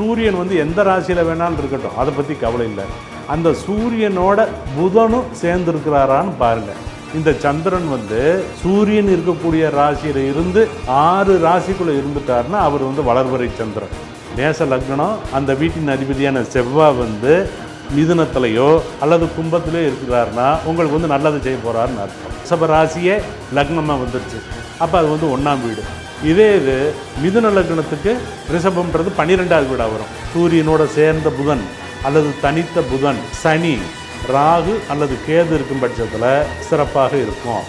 சூரியன் வந்து எந்த ராசியில் வேணாலும் இருக்கட்டும். அதை பற்றி கவலை இல்லை. அந்த சூரியனோட புதனும் சேர்ந்துருக்கிறாரான்னு பாருங்கள் இந்த சந்திரன் வந்து சூரியன் இருக்கக்கூடிய ராசியில் இருந்து ஆறு ராசிக்குள்ளே இருந்துட்டார்னா அவர் வந்து வளர்வரை சந்திரன். நேச லக்னம் அந்த வீட்டின் அதிபதியான செவ்வாய் வந்து மிதுனத்திலையோ அல்லது கும்பத்திலையோ இருக்கிறாருன்னா உங்களுக்கு வந்து நல்லது செய்ய போகிறாருன்னு அர்த்தம். சப ராசியே லக்னமாக வந்துருச்சு. அப்போ அது வந்து ஒன்றாம் வீடு. இதே இது மிதுன லக்னத்துக்கு ரிஷபம்ன்றது பன்னிரெண்டாவது வீடாக வரும். சூரியனோட சேர்ந்த புதன் அல்லது தனித்த புதன் சனி ராகு அல்லது கேது இருக்கும் பட்சத்தில் சிறப்பாக இருக்கும்.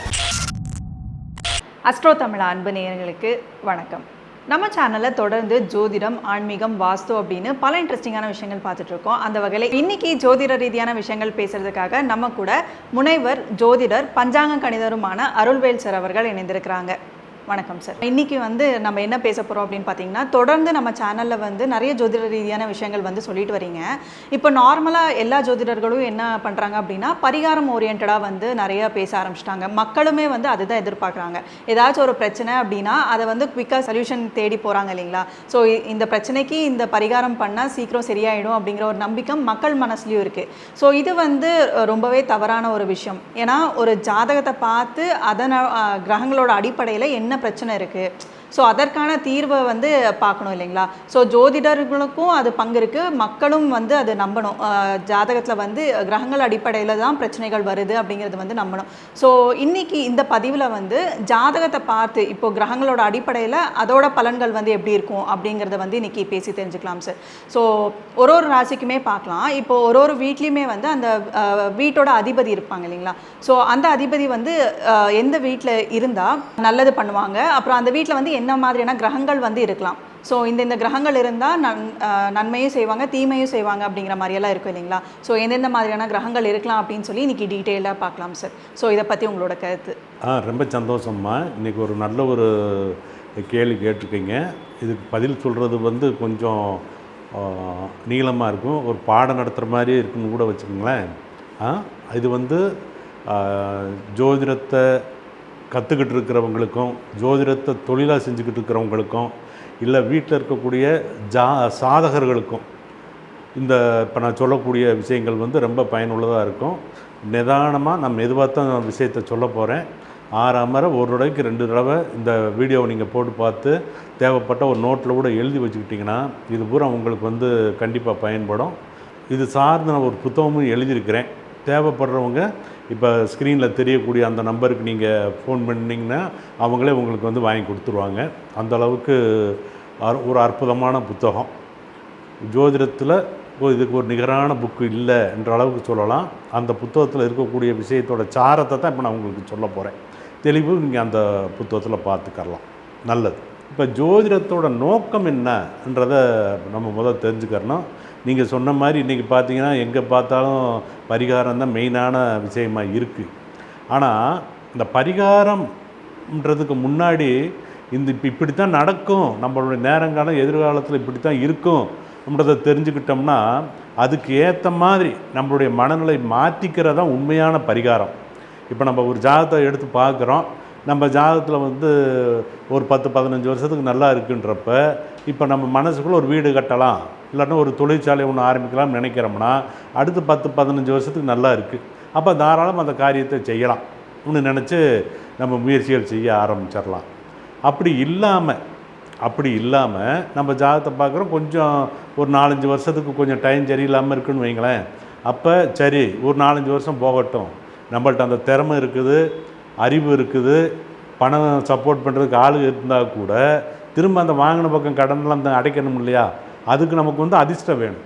அஸ்ட்ரோ தமிழ் அன்பு நேயர்களுக்கு வணக்கம். நம்ம சேனலில் தொடர்ந்து ஜோதிடம் ஆன்மீகம் வாஸ்து அப்படின்னு பல இன்ட்ரெஸ்டிங்கான விஷயங்கள் பார்த்துட்டு இருக்கோம். அந்த வகையில் இன்னைக்கு ஜோதிட ரீதியான விஷயங்கள் பேசுறதுக்காக நம்ம கூட முனைவர் ஜோதிடர் பஞ்சாங்க கணிதருமான அருள்வேல் சார் அவர்கள் இணைந்திருக்கிறாங்க. வணக்கம் சார். இன்னைக்கு வந்து நம்ம என்ன பேச போகிறோம் அப்படின்னு பார்த்தீங்கன்னா தொடர்ந்து நம்ம சேனலில் வந்து நிறைய ஜோதிட ரீதியான விஷயங்கள் வந்து சொல்லிட்டு வரீங்க. இப்போ நார்மலாக எல்லா ஜோதிடர்களும் என்ன பண்ணுறாங்க அப்படின்னா பரிகாரம் ஓரியன்டாக வந்து நிறைய பேச ஆரம்பிச்சிட்டாங்க. மக்களுமே வந்து அதுதான் எதிர்பார்க்குறாங்க. ஏதாச்சும் ஒரு பிரச்சனை அப்படின்னா அதை வந்து குவிக்காக சொல்யூஷன் தேடி போகிறாங்க இல்லைங்களா? ஸோ இந்த பிரச்சனைக்கு இந்த பரிகாரம் பண்ணால் சீக்கிரம் சரியாயிடும் அப்படிங்கிற ஒரு நம்பிக்கை மக்கள் மனசுலையும் இருக்குது ஸோ இது வந்து ரொம்பவே தவறான ஒரு விஷயம். ஏன்னா ஒரு ஜாதகத்தை பார்த்து அதன கிரகங்களோட அடிப்படையில் என்ன என்ன பிரச்சனை இருக்குது ஸோ அதற்கான தீர்வை வந்து பார்க்கணும் இல்லைங்களா? ஸோ ஜோதிடர்களுக்கும் அது பங்கு இருக்குது மக்களும் வந்து அதை நம்பணும். ஜாதகத்தில் வந்து கிரகங்கள் அடிப்படையில் தான் பிரச்சனைகள் வருது அப்படிங்கிறது வந்து நம்பணும். ஸோ இன்றைக்கி இந்த பதிவில் வந்து ஜாதகத்தை பார்த்து இப்போ கிரகங்களோட அடிப்படையில் அதோட பலன்கள் வந்து எப்படி இருக்கும் அப்படிங்கிறத வந்து இன்றைக்கி பேசி தெரிஞ்சுக்கலாம் சார் ஸோ ஒரு ஒரு ராசிக்குமே பார்க்கலாம். இப்போ ஒரு ஒரு வீட்லேயுமே வந்து அந்த வீட்டோட அதிபதி இருப்பாங்க இல்லைங்களா? ஸோ அந்த அதிபதி வந்து எந்த வீட்டில் இருந்தால் நல்லது பண்ணுவாங்க. அப்புறம் அந்த வீட்டில் வந்து என்ன மாதிரியான கிரகங்கள் வந்து இருக்கலாம். ஸோ இந்த இந்த கிரகங்கள் இருந்தால் நன் நன்மையும் செய்வாங்க தீமையும் செய்வாங்க அப்படிங்கிற மாதிரியெல்லாம் இருக்கும் இல்லைங்களா? ஸோ எந்தெந்த மாதிரியான கிரகங்கள் இருக்கலாம் அப்படின்னு சொல்லி இன்றைக்கி டீட்டெயிலாக பார்க்கலாம் சார் ஸோ இதை பற்றி உங்களோட கருத்து. ஆ ரொம்ப சந்தோஷம்மா. இன்றைக்கி ஒரு நல்ல ஒரு கேள்வி கேட்டிருக்கீங்க. இதுக்கு பதில் சொல்கிறது வந்து கொஞ்சம் நீளமாக இருக்கும். ஒரு பாடம் நடத்துகிற மாதிரி இருக்குன்னு கூட வச்சுக்கோங்களேன். இது வந்து ஜோதிடத்தை கற்றுக்கிட்டு இருக்கிறவங்களுக்கும் ஜோதிடத்தை தொழிலாக செஞ்சுக்கிட்டு இருக்கிறவங்களுக்கும் இல்லை வீட்டில் இருக்கக்கூடிய ஜா சாதகர்களுக்கும் இந்த இப்போ நான் சொல்லக்கூடிய விஷயங்கள் வந்து ரொம்ப பயனுள்ளதாக இருக்கும். நிதானமாக நான் மெதுவாக தான் விஷயத்தை சொல்ல போகிறேன் ஆறாம் முறை ஒரு தடவைக்கு ரெண்டு தடவை இந்த வீடியோவை நீங்கள் போட்டு பார்த்து தேவைப்பட்ட ஒரு நோட்டில் கூட எழுதி வச்சுக்கிட்டிங்கன்னா இது பூரா உங்களுக்கு வந்து கண்டிப்பாக பயன்படும். இது சார்ந்த நான் ஒரு புத்தகமும் எழுதியிருக்கிறேன். தேவைப்படுறவங்க இப்போ ஸ்க்ரீனில் தெரியக்கூடிய அந்த நம்பருக்கு நீங்கள் ஃபோன் பண்ணிங்கன்னா அவங்களே உங்களுக்கு வந்து வாங்கி கொடுத்துருவாங்க. அந்த அளவுக்கு ஒரு அற்புதமான புத்தகம். ஜோதிடத்தில் ஓ இதுக்கு ஒரு நிகரான புக்கு இல்லை என்ற அளவுக்கு சொல்லலாம். அந்த புத்தகத்தில் இருக்கக்கூடிய விஷயத்தோட சாரத்தை தான் இப்போ நான் உங்களுக்கு சொல்ல போகிறேன் தெளிவு நீங்கள் அந்த புத்தகத்தில் பார்த்துக்கரலாம் நல்லது. இப்போ ஜோதிடத்தோட நோக்கம் என்னன்றதை நம்ம முதல் தெரிஞ்சுக்கிறணும். நீங்கள் சொன்ன மாதிரி இன்றைக்கி பார்த்தீங்கன்னா எங்கே பார்த்தாலும் பரிகாரம் தான் மெயினான விஷயமாக இருக்குது ஆனால் இந்த பரிகாரம்ன்றதுக்கு முன்னாடி இந்த இப்போ இப்படி தான் நடக்கும். நம்மளுடைய நேரங்காலம் எதிர்காலத்தில் இப்படி தான் இருக்கும் தெரிஞ்சுக்கிட்டோம்னா அதுக்கு ஏற்ற மாதிரி நம்மளுடைய மனநிலை மாற்றிக்கிறதா உண்மையான பரிகாரம். இப்போ நம்ம ஒரு ஜாதகத்தை எடுத்து பார்க்குறோம். நம்ம ஜாதகத்தில் வந்து ஒரு பத்து பதினஞ்சு வருஷத்துக்கு நல்லா இருக்குன்றப்ப இப்போ நம்ம மனசுக்குள்ளே ஒரு வீடு கட்டலாம். இல்லைன்னா ஒரு தொழிற்சாலை ஒன்று ஆரம்பிக்கலாம்னு நினைக்கிறோம்னா அடுத்து பத்து பதினஞ்சு வருஷத்துக்கு நல்லா இருக்குது அப்போ தாராளம் அந்த காரியத்தை செய்யலாம். ஒன்று நினச்சி நம்ம முயற்சிகள் செய்ய ஆரம்பிச்சிடலாம். அப்படி இல்லாமல் அப்படி இல்லாமல் நம்ம ஜாதகத்தை பார்க்குறோம். கொஞ்சம் ஒரு நாலஞ்சு வருஷத்துக்கு கொஞ்சம் டைம் சரியில்லாமல் இருக்குன்னு வைங்களேன். அப்போ சரி ஒரு நாலஞ்சு வருஷம் போகட்டும். நம்மள்ட்ட அந்த திறமை இருக்குது அறிவு இருக்குது பணம் சப்போர்ட் பண்ணுறதுக்கு ஆள் இருந்தால் கூட திரும்ப அந்த வாங்கின பக்கம் கடன்லாம் அந்த அடைக்கணும் இல்லையா? அதுக்கு நமக்கு வந்து அதிர்ஷ்டம் வேணும்.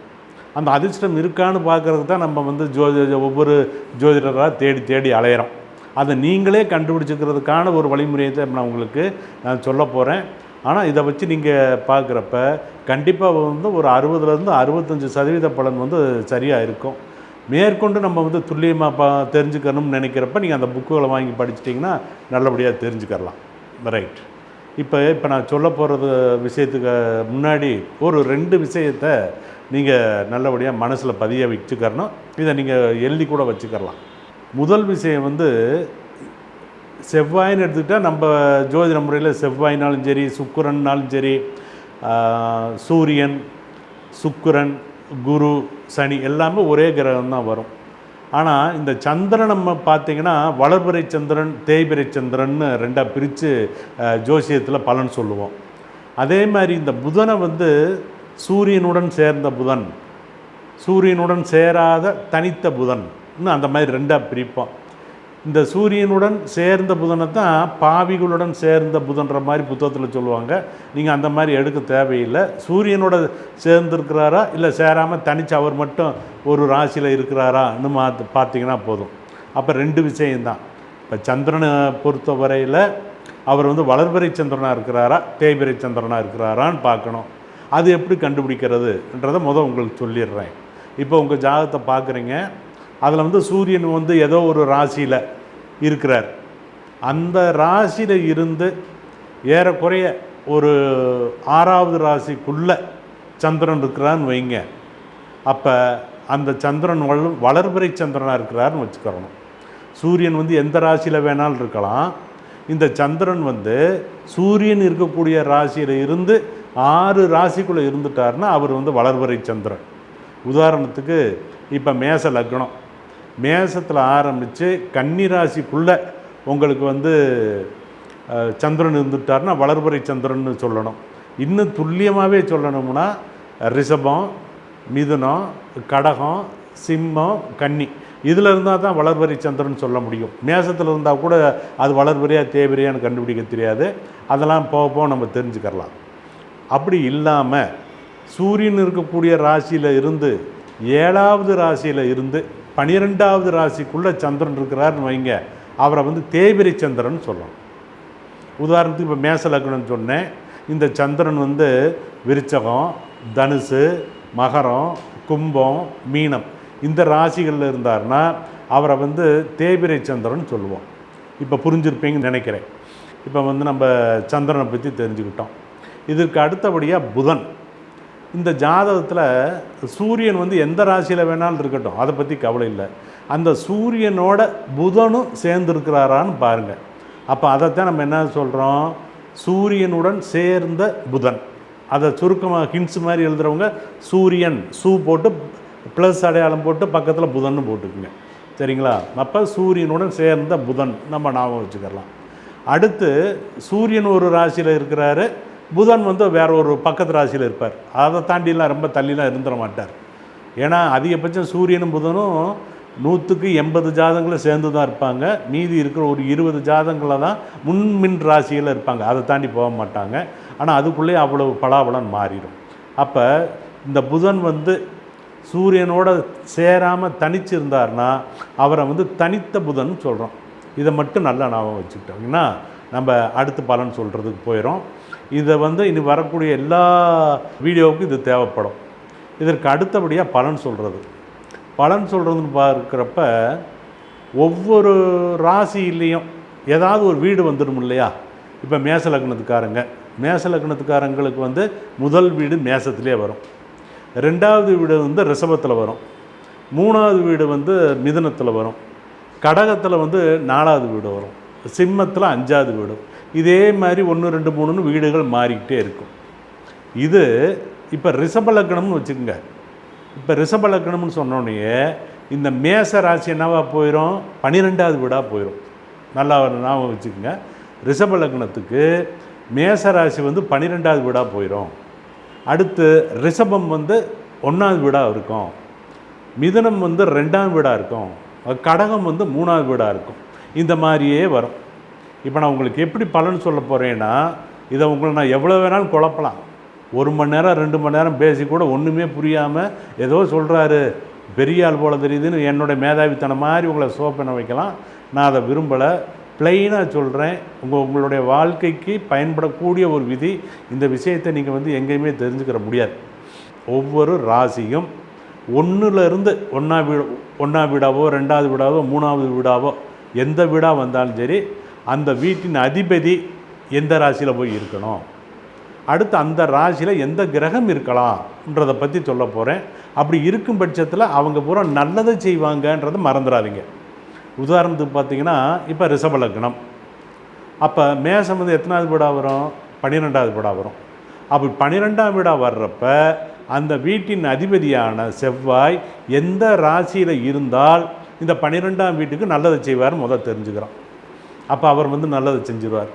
அந்த அதிர்ஷ்டம் இருக்கான்னு பார்க்குறதுக்கு தான் நம்ம வந்து ஜோதி ஒவ்வொரு ஜோதிடராக தேடி தேடி அலையிறோம். அதை நீங்களே கண்டுபிடிச்சிக்கிறதுக்கான ஒரு வழிமுறையை தான் நான் உங்களுக்கு நான் சொல்ல போகிறேன் ஆனால் இதை வச்சு நீங்கள் பார்க்குறப்ப கண்டிப்பாக வந்து ஒரு அறுபதுலேருந்து அறுபத்தஞ்சு சதவீத பலன் வந்து சரியாக இருக்கும். மேற்கொண்டு நம்ம வந்து துல்லியமாக பா தெரிஞ்சுக்கணும்னு நினைக்கிறப்ப நீங்கள் அந்த புக்குகளை வாங்கி படிச்சிட்டிங்கன்னா நல்லபடியாக தெரிஞ்சுக்கலாம் ரைட். இப்போ இப்போ நான் சொல்ல போகிறது விஷயத்துக்கு முன்னாடி ஒரு ரெண்டு விஷயத்தை நீங்கள் நல்லபடியாக மனசில் பதிய வச்சுக்கறணும். இதை நீங்கள் எழுதி கூட வச்சுக்கரலாம் முதல் விஷயம் வந்து செவ்வாய்ன்னு எடுத்துக்கிட்டால் நம்ம ஜோதிட முறையில் செவ்வாய்னாலும் சரி சுக்கரன்னாலும் சரி சூரியன் சுக்கரன் குரு சனி எல்லாமே ஒரே கிரகம் தான் வரும். ஆனால் இந்த சந்திரன் நம்ம பார்த்தீங்கன்னா வளர்பிறை சந்திரன் தேய்பிறை சந்திரன்னு ரெண்டாக பிரித்து ஜோசியத்தில் பலன் சொல்லுவோம். அதே மாதிரி இந்த புதனை வந்து சூரியனுடன் சேர்ந்த புதன் சூரியனுடன் சேராத தனித்த புதன் அந்த மாதிரி ரெண்டாக பிரிப்போம். இந்த சூரியனுடன் சேர்ந்த புதனை தான் பாவிகளுடன் சேர்ந்த புதன்ற மாதிரி புத்தகத்தில் சொல்லுவாங்க. நீங்கள் அந்த மாதிரி எடுக்க தேவையில்லை. சூரியனோட சேர்ந்துருக்கிறாரா? இல்லை சேராமல் தனிச்சு அவர் மட்டும் ஒரு ராசியில் இருக்கிறாரான்னு மாத்து பார்த்தீங்கன்னா போதும். அப்போ ரெண்டு விஷயம்தான். இப்போ சந்திரனை பொறுத்த வரையில் அவர் வந்து வளர்பிறை சந்திரனாக இருக்கிறாரா? தேய்பிறை சந்திரனாக இருக்கிறாரான்னு பார்க்கணும். அது எப்படி கண்டுபிடிக்கிறதுன்றதை முதல் உங்களுக்கு சொல்லிடுறேன். இப்போ உங்கள் ஜாதகத்தை பார்க்குறீங்க. அதில் வந்து சூரியன் வந்து ஏதோ ஒரு ராசியில் இருக்கிறார். அந்த ராசியில் இருந்து ஏறக்குறைய ஒரு ஆறாவது ராசிக்குள்ளே சந்திரன் இருக்கிறான்னு வைங்க. அப்போ அந்த சந்திரன் வள வளர்பிறை சந்திரனாக இருக்கிறாருன்னு வச்சுக்கிறணும் சூரியன் வந்து எந்த ராசியில் வேணாலும் இருக்கலாம். இந்த சந்திரன் வந்து சூரியன் இருக்கக்கூடிய ராசியில் இருந்து ஆறு ராசிக்குள்ளே இருந்துட்டாருன்னா அவர் வந்து வளர்பிறை சந்திரன். உதாரணத்துக்கு இப்போ மேச லக்னம். மேசத்தில் ஆரம்பித்து கன்னிராசிக்குள்ளே உங்களுக்கு வந்து சந்திரன் இருந்துட்டார்னா வளர்பிறை சந்திரன்னு சொல்லணும். இன்னும் துல்லியமாகவே சொல்லணும்னா ரிஷபம் மிதுனம் கடகம் சிம்மம் கன்னி. இதில் இருந்தால் தான் வளர்வரி சந்திரன் சொல்ல முடியும். மேசத்தில் இருந்தால் கூட அது வளர்வரியா தேவரியான்னு கண்டுபிடிக்க தெரியாது. அதெல்லாம் போக போக நம்ம தெரிஞ்சுக்கலாம் அப்படி இல்லாமல் சூரியன் இருக்கக்கூடிய ராசியில் இருந்து ஏழாவது ராசியில் இருந்து பனிரெண்டாவது ராசிக்குள்ளே சந்திரன் இருக்கிறாருன்னு வைங்க. அவரை வந்து தேய்பிரை சந்திரன் சொல்லணும் உதாரணத்துக்கு இப்போ மேச லக்னம்னு சொன்னேன். இந்த சந்திரன் வந்து விருச்சகம் தனுசு மகரம் கும்பம் மீனம். இந்த ராசிகளில் இருந்தார்னா அவரை வந்து தேய்பிரை சந்திரன் சொல்லுவோம். இப்போ புரிஞ்சிருப்பீங்கன்னு நினைக்கிறேன். இப்போ வந்து நம்ம சந்திரனை பற்றி தெரிஞ்சுக்கிட்டோம். இதற்கு அடுத்தபடியாக புதன். இந்த ஜாதகத்தில் சூரியன் வந்து எந்த ராசியில் வேணாலும் இருக்கட்டும். அதை பற்றி கவலை இல்லை. அந்த சூரியனோட புதனும் சேர்ந்துருக்கிறாரான்னு பாருங்கள் அப்போ அதைத்தான் நம்ம என்ன சொல்கிறோம் சூரியனுடன் சேர்ந்த புதன். அதை சுருக்கமாக ஹிண்ட்ஸ் மாதிரி எழுதுகிறவங்க சூரியன் சூ போட்டு ப்ளஸ் அடையாளம் போட்டு பக்கத்தில் புதன் போட்டுக்குங்க. சரிங்களா? அப்போ சூரியனுடன் சேர்ந்த புதன் நம்ம ஞாபகம் வச்சுக்கலாம் அடுத்து சூரியன் ஒரு ராசியில் இருக்கிறாரு. புதன் வந்து வேற ஒரு பக்கத்து ராசியில் இருப்பார். அதை தாண்டிலாம் ரொம்ப தள்ளிலாம் இருந்துட மாட்டார். ஏன்னா அதிகபட்சம் சூரியனும் புதனும் நூற்றுக்கு எண்பது ஜாதங்களும் சேர்ந்து தான் இருப்பாங்க. மீதி இருக்கிற ஒரு இருபது ஜாதங்களை தான் முன்மின் ராசியில் இருப்பாங்க. அதை தாண்டி போக மாட்டாங்க. ஆனால் அதுக்குள்ளேயே அவ்வளவு பலாபலன் மாறிடும். அப்போ இந்த புதன் வந்து சூரியனோட சேராமல் தனிச்சிருந்தார்னா அவரை வந்து தனித்த புதன் சொல்கிறோம் இதை மட்டும் நல்லா ஞாபகம் வச்சுக்கிட்டோம்னா நம்ம அடுத்த பலன் சொல்கிறதுக்கு போயிடும் இதை வந்து இனி வரக்கூடிய எல்லா வீடியோவுக்கும் இது தேவைப்படும். இதற்கு அடுத்தபடியாக பலன் சொல்கிறது பலன் சொல்கிறதுன்னு பார்க்குறப்ப ஒவ்வொரு ராசியிலையும் ஏதாவது ஒரு வீடு வந்துடும் இல்லையா? இப்போ மேச லக்னத்துக்காரங்க. மேச லக்னத்துக்காரங்களுக்கு வந்து முதல் வீடு மேசத்திலே வரும். ரெண்டாவது வீடு வந்து ரிஷபத்தில் வரும். மூணாவது வீடு வந்து மிதனத்தில் வரும். கடகத்தில் வந்து நாலாவது வீடு வரும். சிம்மத்தில் அஞ்சாவது வீடு. இதே மாதிரி ஒன்று ரெண்டு மூணுன்னு வீடுகள் மாறிக்கிட்டே இருக்கும். இது இப்போ ரிஷபலக்கணம்னு வச்சுக்கோங்க. இப்போ ரிஷபலக்கணம்னு சொன்னோடனே இந்த மேச ராசி என்னவாக போயிடும் பன்னிரெண்டாவது வீடாக போயிடும் நல்லா ஞாபகம் வச்சுக்கோங்க. ரிஷபலக்கணத்துக்கு மேச ராசி வந்து பன்னிரெண்டாவது வீடாக போயிடும் அடுத்து ரிஷபம் வந்து ஒன்றாவது வீடாக இருக்கும். மிதனம் வந்து ரெண்டாம் வீடாக இருக்கும். கடகம் வந்து மூணாவது வீடாக இருக்கும். இந்த மாதிரியே வரும். இப்போ நான் உங்களுக்கு எப்படி பலன் சொல்ல போகிறேன்னா இதை உங்களை நான் எவ்வளோ வேணாலும் குழப்பலாம். ஒரு மணி நேரம் ரெண்டு மணி நேரம் பேசி கூட ஒன்றுமே புரியாமல் ஏதோ சொல்கிறாரு பெரிய ஆள் போல் தெரியுதுன்னு என்னுடைய மேதாவித்தனம் மாதிரி உங்களை சோப்பனை வைக்கலாம். நான் அதை விரும்பலை. பிளெயினாக சொல்கிறேன் உங்கள் உங்களுடைய வாழ்க்கைக்கு பயன்படக்கூடிய ஒரு விதி. இந்த விஷயத்தை நீங்கள் வந்து எங்கேயுமே தெரிஞ்சுக்கிற முடியாது. ஒவ்வொரு ராசியும் ஒன்றுலேருந்து ஒன்றா வீடு ஒன்றா வீடாவோ ரெண்டாவது வீடாவோ மூணாவது வீடாவோ எந்த வீடாக வந்தாலும் சரி அந்த வீட்டின் அதிபதி எந்த ராசியில் போய் இருக்கணும்? அடுத்து அந்த ராசியில் எந்த கிரகம் இருக்கலாம்ன்றதை பற்றி சொல்ல போகிறேன் அப்படி இருக்கும் பட்சத்தில் அவங்க பூரா நல்லதை செய்வாங்கன்றதை மறந்துடாதீங்க உதாரணத்துக்கு பார்த்தீங்கன்னா இப்போ ரிஷப லக்னம். அப்போ மேசம் வந்து எத்தனாவது வீடாக வரும்? பன்னிரெண்டாவது வீடாக வரும். அப்படி பன்னிரெண்டாம் வீடாக வர்றப்ப அந்த வீட்டின் அதிபதியான செவ்வாய் எந்த ராசியில் இருந்தால் இந்த பன்னிரெண்டாம் வீட்டுக்கு நல்லதை செய்வார் முதல் தெரிஞ்சுக்கிறோம். அப்போ அவர் வந்து நல்லதை செஞ்சிருவார்.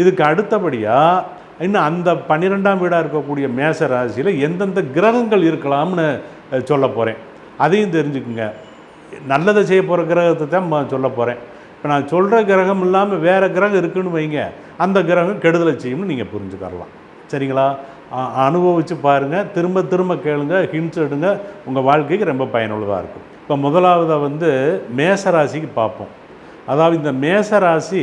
இதுக்கு அடுத்தபடியாக இன்னும் அந்த பன்னிரெண்டாம் வீடாக இருக்கக்கூடிய மேச ராசியில் எந்தெந்த கிரகங்கள் இருக்கலாம்னு சொல்ல போகிறேன் அதையும் தெரிஞ்சுக்குங்க. நல்லதை செய்ய போகிற கிரகத்தை தான் சொல்ல போகிறேன் இப்போ நான் சொல்கிற கிரகம் இல்லாமல் வேறு கிரகம் இருக்குன்னு வைங்க. அந்த கிரகம் கெடுதலை செய்யும்னு நீங்கள் புரிஞ்சுக்கரலாம். சரிங்களா? அனுபவித்து பாருங்கள் திரும்ப திரும்ப கேளுங்க. ஹிண்ட்ஸ் எடுங்க. உங்கள் வாழ்க்கைக்கு ரொம்ப பயனுள்ளதாக இருக்கும். இப்போ முதலாவதாக வந்து மேச ராசிக்கு பார்ப்போம் அதாவது இந்த மேச ராசி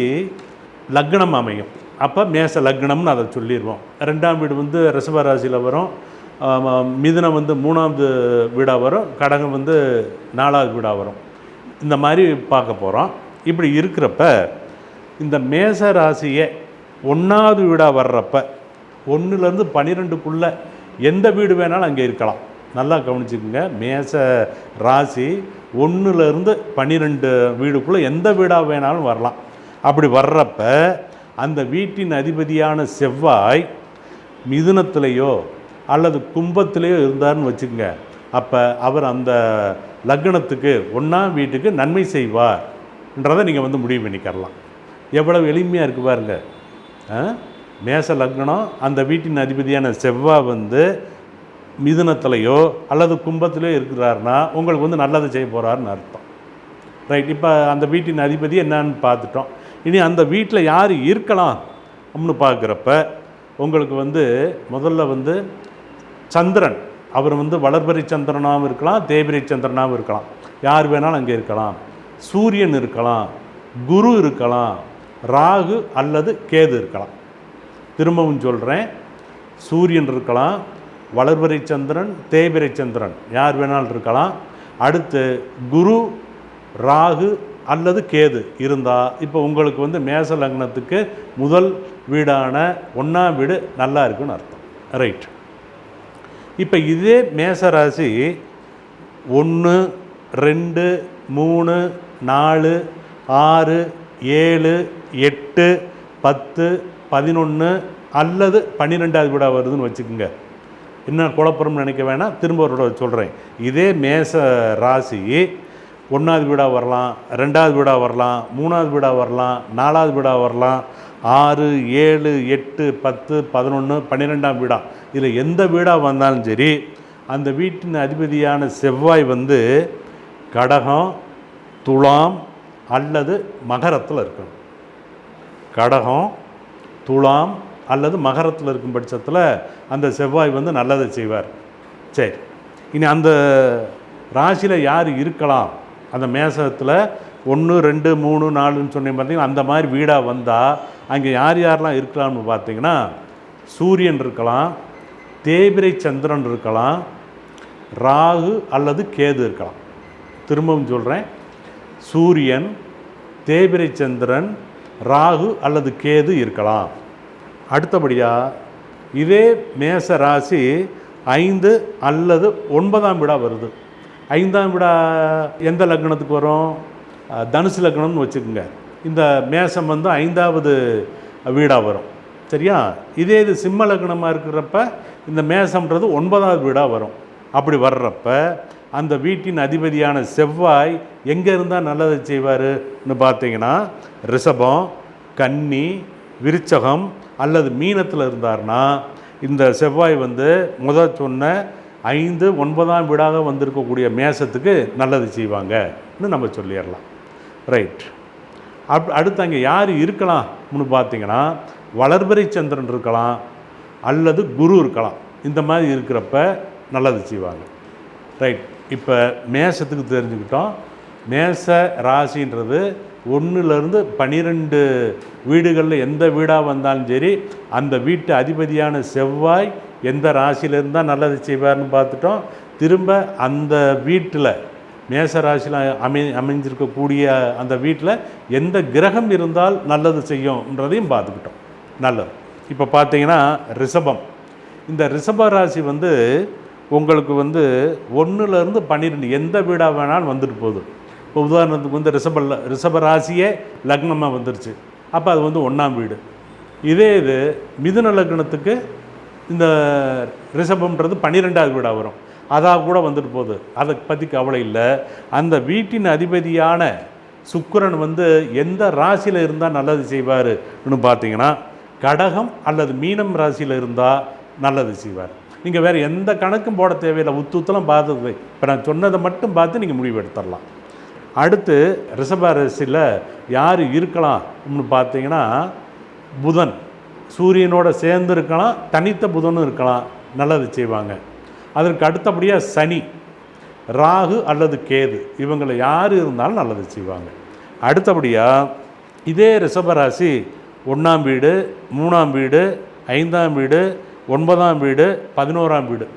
லக்னம் அமையும். அப்போ மேச லக்னம்னு அதை சொல்லிடுவோம் ரெண்டாம் வீடு வந்து ரிஷப ராசியில் வரும். மிதுனம் வந்து மூணாவது வீடாக வரும். கடகம் வந்து நாலாவது வீடாக வரும். இந்த மாதிரி பார்க்க போகிறோம் இப்படி இருக்கிறப்ப இந்த மேச ராசியை ஒன்றாவது வீடாக வர்றப்ப ஒன்றுலேருந்து பன்னிரெண்டுக்குள்ளே எந்த வீடு வேணாலும் அங்கே இருக்கலாம். நல்லா கவனிச்சுக்கோங்க. மேச ராசி ஒன்றுலேருந்து பன்னிரெண்டு வீடுக்குள்ளே எந்த வீடாக வேணாலும் வரலாம். அப்படி வர்றப்ப அந்த வீட்டின் அதிபதியான செவ்வாய் மிதுனத்திலேயோ அல்லது கும்பத்திலேயோ இருந்தார்னு வச்சுக்கோங்க. அப்போ அவர் அந்த லக்னத்துக்கு ஒன்றாம் வீட்டுக்கு நன்மை செய்வார்ன்றதை நீங்கள் வந்து முடிவு பண்ணிக்கிறலாம். எவ்வளவு எளிமையாக இருக்கு பாருங்க. மேச லக்னம் அந்த வீட்டின் அதிபதியான செவ்வாய் வந்து மிதுனத்திலையோ அல்லது கும்பத்திலையோ இருக்கிறாருன்னா உங்களுக்கு வந்து நல்லது செய்ய போகிறாருன்னு அர்த்தம். ரைட் இப்போ அந்த வீட்டின் அதிபதி என்னன்னு பார்த்துட்டோம். இனி அந்த வீட்டில் யார் இருக்கலாம் அப்படின்னு பார்க்குறப்ப உங்களுக்கு வந்து முதல்ல வந்து சந்திரன். அவர் வந்து வளர்பறை சந்திரனாகவும் இருக்கலாம் தேபிரி சந்திரனாகவும் இருக்கலாம். யார் வேணாலும் அங்கே இருக்கலாம். சூரியன் இருக்கலாம் குரு இருக்கலாம் ராகு அல்லது கேது இருக்கலாம். திரும்பவும் சொல்கிறேன் சூரியன் இருக்கலாம் வளர்வரை சந்திரன் தேய்பிரை சந்திரன் யார் வேணாலும் இருக்கலாம். அடுத்து குரு ராகு அல்லது கேது இருந்தால் இப்போ உங்களுக்கு வந்து மேச லக்னத்துக்கு முதல் வீடான ஒன்றாம் வீடு நல்லா இருக்குன்னு அர்த்தம். ரைட் இப்போ இதே மேச ராசி ஒன்று ரெண்டு மூணு நாலு ஆறு ஏழு எட்டு பத்து பதினொன்று அல்லது பன்னிரெண்டாவது வீடாக வருதுன்னு வச்சுக்கோங்க. என்ன குழப்பம்னு நினைக்க வேணாம். திரும்ப ஒரு சொல்கிறேன் இதே மேச ராசி ஒன்றாவது வீடாக வரலாம் ரெண்டாவது வீடாக வரலாம் மூணாவது வீடாக வரலாம் நாலாவது வீடாக வரலாம் ஆறு ஏழு எட்டு பத்து பதினொன்று பன்னிரெண்டாம் வீடாக இதில் எந்த வீடாக வந்தாலும் சரி அந்த வீட்டின் அதிபதியான செவ்வாய் வந்து கடகம் துலாம் அல்லது மகரத்தில் இருக்கணும். கடகம் துலாம் அல்லது மகரத்தில் இருக்கும் பட்சத்தில் அந்த செவ்வாய் வந்து நல்லதை செய்வார். சரி. இனி அந்த ராசியில் யார் இருக்கலாம்? அந்த மேசத்தில் ஒன்று ரெண்டு மூணு நாலுன்னு சொன்னீங்க பார்த்தீங்கன்னா அந்த மாதிரி வீடாக வந்தால் அங்கே யார் யாரெல்லாம் இருக்கலாம்னு பார்த்தீங்கன்னா சூரியன் இருக்கலாம் தேபிரை சந்திரன் இருக்கலாம் ராகு அல்லது கேது இருக்கலாம். திரும்பவும் சொல்கிறேன் சூரியன் தேபிரை சந்திரன் ராகு அல்லது கேது இருக்கலாம். அடுத்தபடியாக இதே மேச ராசி ஐந்து அல்லது ஒன்பதாம் விடா வருது. ஐந்தாம் விடா எந்த லக்னத்துக்கு வரும்? தனுசு லக்னம்னு வச்சுக்கோங்க. இந்த மேசம் வந்து ஐந்தாவது வீடாக வரும். சரியா? இதே இது சிம்ம லக்னமாக இருக்கிறப்ப இந்த மேசம்ன்றது ஒன்பதாவது வீடாக வரும். அப்படி வர்றப்ப அந்த வீட்டின் அதிபதியான செவ்வாய் எங்கே இருந்தால் நல்லதை செய்வாருன்னு பார்த்தீங்கன்னா ரிஷபம் கன்னி விருச்சகம் அல்லது மீனத்தில் இருந்தார்னா இந்த செவ்வாய் வந்து முதல் சொன்ன ஐந்து ஒன்பதாம் வீடாக வந்திருக்கக்கூடிய மேசத்துக்கு நல்லது செய்வாங்கன்னு நம்ம சொல்லிடலாம். ரைட் அப் அடுத்து அங்கே யார் இருக்கலாம்னு பார்த்தீங்கன்னா வளர்பறை சந்திரன் இருக்கலாம் அல்லது குரு இருக்கலாம். இந்த மாதிரி இருக்கிறப்ப நல்லது செய்வாங்க. ரைட் இப்போ மேசத்துக்கு தெரிஞ்சுக்கிட்டோம். மேச ராசின்றது ஒன்றுலேருந்து பனிரெண்டு வீடுகளில் எந்த வீடாக வந்தாலும் சரி அந்த வீட்டு அதிபதியான செவ்வாய் எந்த ராசியில இருந்தால் நல்லது செய்வார்னு பார்த்துட்டோம். திரும்ப அந்த வீட்டில் மேச ராசியில் அமை அமைஞ்சிருக்கக்கூடிய அந்த வீட்டில் எந்த கிரகம் இருந்தால் நல்லது செய்யும்ன்றதையும் பார்த்துக்கிட்டோம். நல்லது. இப்போ பார்த்தீங்கன்னா ரிஷபம். இந்த ரிஷப ராசி வந்து உங்களுக்கு வந்து ஒன்றுலேருந்து பன்னிரெண்டு எந்த வீடாக வேணாலும் வந்துட்டு போகுது. இப்போ உதாரணத்துக்கு வந்து ரிஷப ரிஷபராசியே ராசியே லக்னமாக வந்துருச்சு. அப்போ அது வந்து ஒன்றாம் வீடு. இதே இது மிதுன லக்னத்துக்கு இந்த ரிஷபம்ன்றது பன்னிரெண்டாவது வீடாக வரும். அதாக கூட வந்துட்டு போகுது. அதை பற்றி கவலை இல்லை. அந்த வீட்டின் அதிபதியான சுக்கரன் வந்து எந்த ராசியில் இருந்தால் நல்லது செய்வார்னு பார்த்தீங்கன்னா கடகம் அல்லது மீனம் ராசியில் இருந்தால் நல்லது செய்வார். நீங்கள் வேறு எந்த கணக்கும் போட தேவையில்லை. உத்து பார்த்தது இப்போ நான் சொன்னதை மட்டும் பார்த்து நீங்கள் முடிவு எடுத்துடலாம். அடுத்து ரிஷபராசியில் யார் இருக்கலாம்னு பார்த்தீங்கன்னா புதன். சூரியனோட சேர்ந்து இருக்கலாம் தனித்த புதனும் இருக்கலாம். நல்லது செய்வாங்க. அதற்கு அடுத்தபடியாக சனி ராகு அல்லது கேது. இவங்களை யார் இருந்தாலும் நல்லது செய்வாங்க. அடுத்தபடியாக இதே ரிஷபராசி ஒன்றாம் வீடு மூணாம் வீடு ஐந்தாம் வீடு ஒன்பதாம் வீடு பதினோராம் வீடு.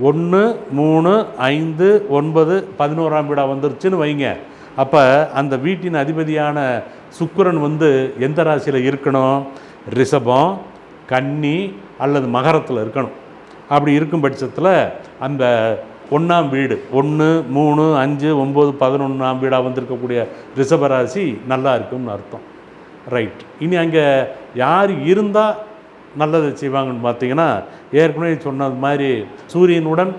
ஒன்று மூணு ஐந்து ஒன்பது பதினோராம் வீடாக வந்துருச்சுன்னு வைங்க. அப்போ அந்த வீட்டின் அதிபதியான சுக்கரன் வந்து எந்த ராசியில் இருக்கணும்? ரிஷபம் கன்னி அல்லது மகரத்தில் இருக்கணும். அப்படி இருக்கும் பட்சத்தில் அந்த ஒன்றாம் வீடு ஒன்று மூணு அஞ்சு ஒம்பது பதினொன்றாம் வீடாக வந்திருக்கக்கூடிய ரிஷபராசி நல்லா இருக்கும்னு அர்த்தம். ரைட் இனி அங்கே யார் இருந்தால் நல்லதை செய்வாங்கன்னு பார்த்தீங்கன்னா ஏற்கனவே சொன்னது மாதிரி சூரியனுடன்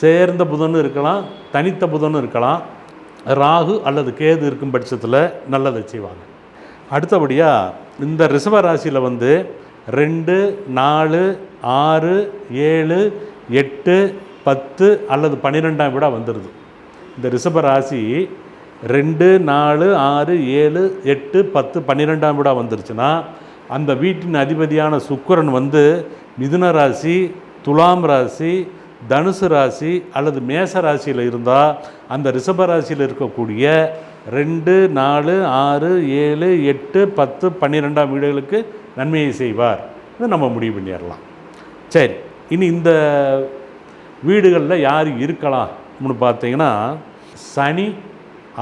சேர்ந்த புதனும் இருக்கலாம் தனித்த புதனும் இருக்கலாம். ராகு அல்லது கேது இருக்கும் பட்சத்தில் நல்லதை செய்வாங்க. அடுத்தபடியாக இந்த ரிஷப ராசியில் வந்து ரெண்டு நாலு ஆறு ஏழு எட்டு பத்து அல்லது பன்னிரெண்டாம் விட வந்துடுது இந்த ரிஷப ராசி ரெண்டு நாலு ஆறு ஏழு எட்டு பத்து பன்னிரெண்டாம் விட வந்துருச்சுன்னா அந்த வீட்டின் அதிபதியான சுக்கரன் வந்து மிதுன ராசி துலாம் ராசி தனுசு ராசி அல்லது மேச ராசியில் இருந்தால் அந்த ரிஷப ராசியில் இருக்கக்கூடிய ரெண்டு நாலு ஆறு ஏழு எட்டு பத்து பன்னிரெண்டாம் வீடுகளுக்கு நன்மையை செய்வார். இதை நம்ம முடிவு பண்ணிடலாம். சரி இனி இந்த வீடுகளில் யார் இருக்கலாம்னு பார்த்தீங்கன்னா சனி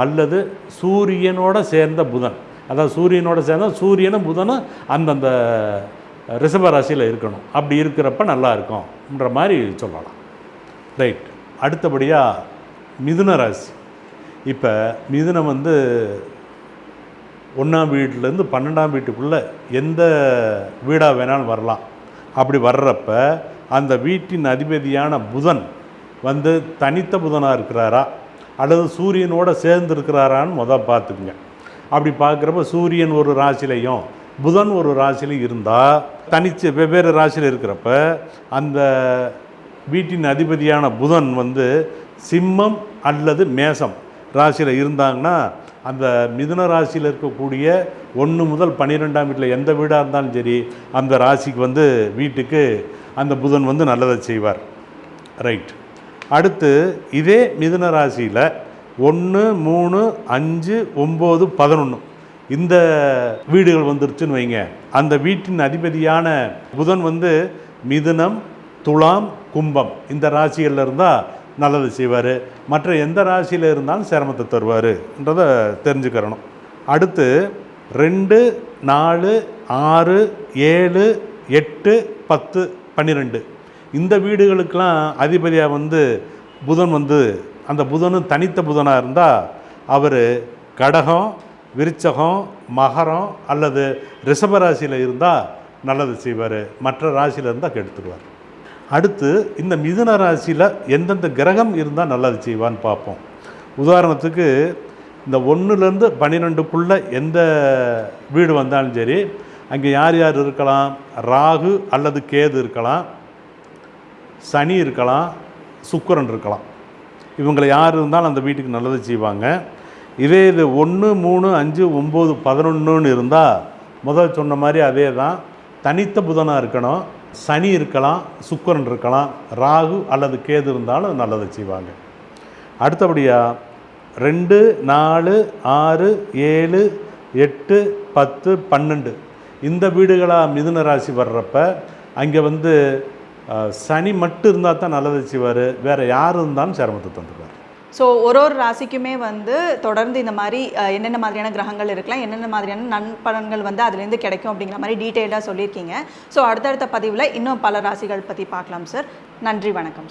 அல்லது சூரியனோட சேர்ந்த புதன். அதாவது சூரியனோட சேர்ந்த சூரியனும் புதனும் அந்தந்த ரிஷப ராசியில் இருக்கணும். அப்படி இருக்கிறப்ப நல்லா இருக்கும்ன்ற மாதிரி சொல்லலாம். ரைட் அடுத்தபடியாக மிதுன ராசி. இப்போ மிதுனம் வந்து ஒன்றாம் வீட்டிலேருந்து பன்னெண்டாம் வீட்டுக்குள்ளே எந்த வீடாக வேணாலும் வரலாம். அப்படி வர்றப்ப அந்த வீட்டின் அதிபதியான புதன் வந்து தனித்த புதனாக இருக்கிறாரா? அல்லது சூரியனோட சேர்ந்து இருக்கிறாரான்னு முதல் பார்த்துக்குங்க. அப்படி பார்க்குறப்ப சூரியன் ஒரு ராசிலையும் புதன் ஒரு ராசிலையும் இருந்தால் தனித்து வெவ்வேறு ராசியில் இருக்கிறப்ப அந்த வீட்டின் அதிபதியான புதன் வந்து சிம்மம் அல்லது மேசம் ராசியில் இருந்தாங்கன்னா அந்த மிதுன ராசியில் இருக்கக்கூடிய ஒன்று முதல் பன்னிரெண்டாம் வீட்டில் எந்த வீடாக இருந்தாலும் சரி அந்த ராசிக்கு வந்து வீட்டுக்கு அந்த புதன் வந்து நல்லதை செய்வார். ரைட். அடுத்து இதே மிதுன ராசியில் ஒன்று மூணு அஞ்சு ஒம்பது பதினொன்று இந்த வீடுகள் வந்துருச்சுன்னு வைங்க. அந்த வீட்டின் அதிபதியான புதன் வந்து மிதுனம் துலாம் கும்பம். இந்த ராசிகளில் இருந்தால் நல்லது செய்வார். மற்ற எந்த ராசியில் இருந்தாலும் சிரமத்தை தருவார்ன்றதை தெரிஞ்சுக்கிறணும். அடுத்து ரெண்டு நாலு ஆறு ஏழு எட்டு பத்து பன்னிரெண்டு. இந்த வீடுகளுக்கெல்லாம் அதிபதியாக வந்து புதன் வந்து அந்த புதனும் தனித்த புதனாக இருந்தால் அவர் கடகம் விருச்சகம் மகரம் அல்லது ரிஷப ராசியில் இருந்தால் நல்லது செய்வார். மற்ற ராசியில் இருந்தால் கெடுத்துடுவார் அடுத்து இந்த மிதுன ராசியில் எந்தெந்த கிரகம் இருந்தால் நல்லது செய்வான்னு பார்ப்போம். உதாரணத்துக்கு இந்த ஒன்றுலேருந்து பன்னிரெண்டுக்குள்ளே எந்த வீடு வந்தாலும் சரி அங்கே யார் யார் இருக்கலாம்? ராகு அல்லது கேது இருக்கலாம் சனி இருக்கலாம் சுக்கரன் இருக்கலாம். இவங்களை யார் இருந்தாலும் அந்த வீட்டுக்கு நல்லது செய்வாங்க. இதே இது ஒன்று மூணு அஞ்சு ஒம்பது பதினொன்றுன்னு இருந்தால் முதல் சொன்ன மாதிரி அதே தான் தனித்த புதனாக இருக்கணும். சனி இருக்கலாம் சுக்கிரன் இருக்கலாம் ராகு அல்லது கேது இருந்தாலும் நல்லதை செய்வாங்க. அடுத்தபடியாக ரெண்டு நாலு ஆறு ஏழு எட்டு பத்து பன்னெண்டு. இந்த வீடுகளாக மிதுன ராசி வர்றப்ப அங்கே வந்து சனி மட்டும் இருந்தால் தான் நல்லதை செய்வார் வேறு யார் இருந்தாலும் சிரமத்தை தந்துடுவார் ஸோ ஒரு ஒரு ராசிக்குமே வந்து தொடர்ந்து இந்த மாதிரி என்னென்ன மாதிரியான கிரகங்கள் இருக்கலாம் என்னென்ன மாதிரியான நண்பலன்கள் வந்து அதுலேருந்து கிடைக்கும் அப்படிங்கிற மாதிரி டீட்டெயிலாக சொல்லியிருக்கீங்க. ஸோ அடுத்தடுத்த பதிவில் இன்னும் பல ராசிகள் பற்றி பார்க்கலாம் சார் நன்றி வணக்கம்